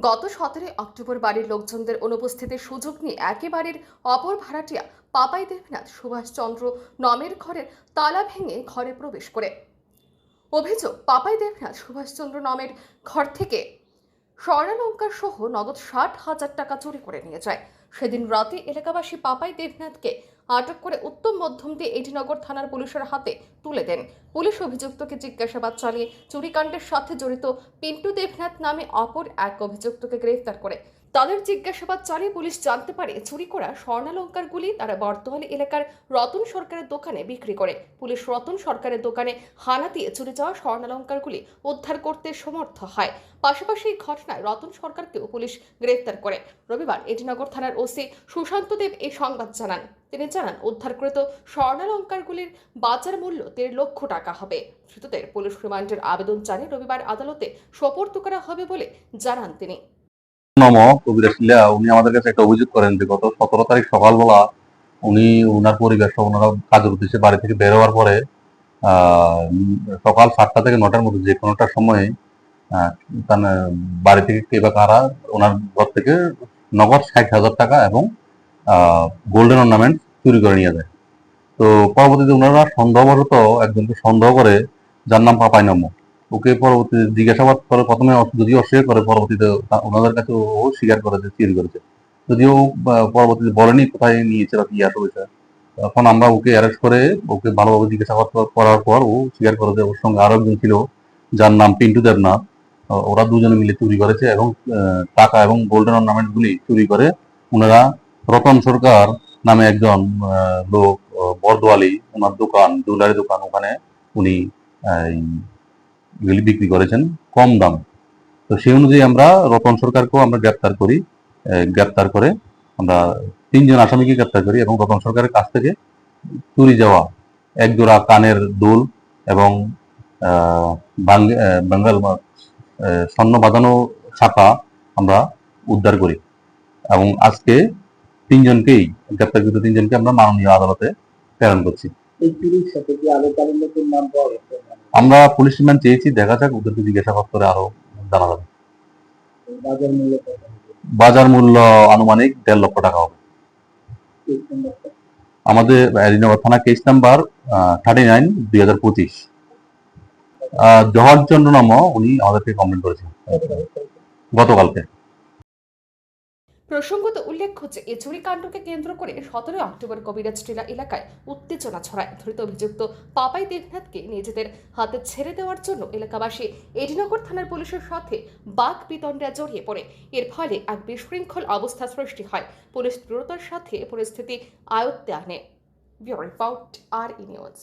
গত সতেরোই অক্টোবর বাড়ির লোকজনদের অনুপস্থিতির সুযোগ নিয়ে একই বাড়ির অপর ভাড়াটিয়া পাপাই দেবনাথ, সুভাষচন্দ্র নমের ঘরের তালা ভেঙে ঘরে প্রবেশ করে। অভিযোগ, পাপাই দেবনাথ, সুভাষচন্দ্র নমের ঘর থেকে স্বর্ণালঙ্কার সহ নগদ ষাট হাজার টাকা চুরি করে নিয়ে যায়। সেদিন রাতে এলাকাবাসী পাপাই দেবনাথকে আটক করে উত্তম মধ্যম দিয়ে এটিনগর থানার পুলিশের হাতে তুলে দেন। পুলিশ অভিযুক্তকে জিজ্ঞাসাবাদ চালিয়ে চুরিকাণ্ডের সাথে জড়িত পিন্টু দেবনাথ নামে অপর এক অভিযুক্তকে গ্রেফতার করে। তাদের জিজ্ঞাসাবাদ চালিয়ে পুলিশ জানতে পারে চুরি করা স্বর্ণালঙ্কারগুলি তারা বর্তমানে এলাকার রতন সরকারের দোকানে বিক্রি করে। পুলিশ রতন সরকারের দোকানে হানা দিয়ে চুরি যাওয়া স্বর্ণালঙ্কারগুলি উদ্ধার করতে সমর্থ হয়। পাশাপাশি এই ঘটনায় রতন সরকারকেও পুলিশ গ্রেফতার করে। রবিবার এটিনগর থানার ওসি সুশান্ত দেব এই সংবাদ জানান। তিনি জানান, উদ্ধারকৃত স্বর্ণালঙ্কারগুলির বাজার মূল্য দেড় লক্ষ টাকা হবে। ধৃতদের পুলিশ রিমান্ডের আবেদন জানিয়ে রবিবার আদালতে সোপর্দ করা হবে বলে জানান তিনি। নম উনি আমাদের কাছে একটা অভিযোগ করেন গত সতেরো তারিখ সকালবেলা উনি ওনারা উদ্দেশ্যে বাড়ি থেকে পরে সকাল সাতটা থেকে নটার মধ্যে যে সময় বাড়ি থেকে কে বা ওনার থেকে নগদ ষাট হাজার টাকা এবং গোল্ডেন অর্নামেন্ট চুরি করে নিয়ে যায়। তো পরবর্তীতে ওনারা সন্দেহবশত একজনকে সন্দেহ করে যার নাম পাপাই নম ওকে পরবর্তীতে জিজ্ঞাসাবাদ করে প্রথমে যদিও অস্বীকার করে, পরবর্তীতে ওনাদের কাছে ও স্বীকার করে যে চুরি করেছে। যদিও পরবর্তীতে বলেনি কোথায় নিয়েছে কি আসে হয়েছে তখন আমরা ওকে অ্যারেস্ট করে, ওকে ভালোভাবে জিজ্ঞাসাবাদ করার পর ও স্বীকার করে যে ওর সঙ্গে আরও একজন ছিল, যার নাম পিন্টু দেবনাথ। ওরা দুজনে মিলে চুরি করেছে এবং টাকা এবং গোল্ডেন অর্নামেন্ট গুলি চুরি করে ওনারা রতন সরকার নামে একজন লোক বরদোয়ালি, ওনার দোকান, জুয়েলারি দোকান ওখানে উনি বিক্রি করেছেন কম দাম। তো সেই অনুযায়ী আমরা রতন সরকারকেও আমরা গ্রেপ্তার করি গ্রেপ্তার করে আমরা তিনজন আসামিকে গ্রেপ্তার করি এবং রতন সরকারের কাছ থেকে চুরি যাওয়া এক জোড়া কানের দোল এবং বেঙ্গল স্বর্ণ বাঁধানো ছাপা আমরা উদ্ধার করি এবং আজকে তিনজনকেই, গ্রেপ্তারকৃত তিনজনকে আমরা মাননীয় আদালতে প্রেরণ করছি। এই চুরির সাথে কি নাম পাওয়া আমরা পুলিশ রিমান্ড চেয়েছি, দেখা যাক ওদেরকে জিজ্ঞাসাবাদ করে আরও জানা যাবে। বাজার মূল্য আনুমানিক দেড় লক্ষ টাকা হবে। আমাদের এডিনগর থানা কেস নাম্বার থার্টি নাইন দুই হাজার পঁচিশ। জহরচন্দ্র নাম উনি আমাদেরকে কমপ্লেন করেছেন গতকালকে। প্রসঙ্গত উল্লেখ্য যে এই চুরিকাণ্ডকে কেন্দ্র করে সতেরোই অক্টোবর কবিরাজ টিলা এলাকায় উত্তেজনা ছড়ায়। ধৃত অভিযুক্ত পাপাই দেবনাথকে নিজেদের হাতে ছেড়ে দেওয়ার জন্য এলাকাবাসী এডিনগর থানার পুলিশের সাথে বাক বিতণ্ডা জড়িয়ে পড়ে। এর ফলে এক বিশৃঙ্খল অবস্থা সৃষ্টি হয়। পুলিশ দ্রুততার সাথে পরিস্থিতি আয়ত্তে আনে। Bureau report R E news.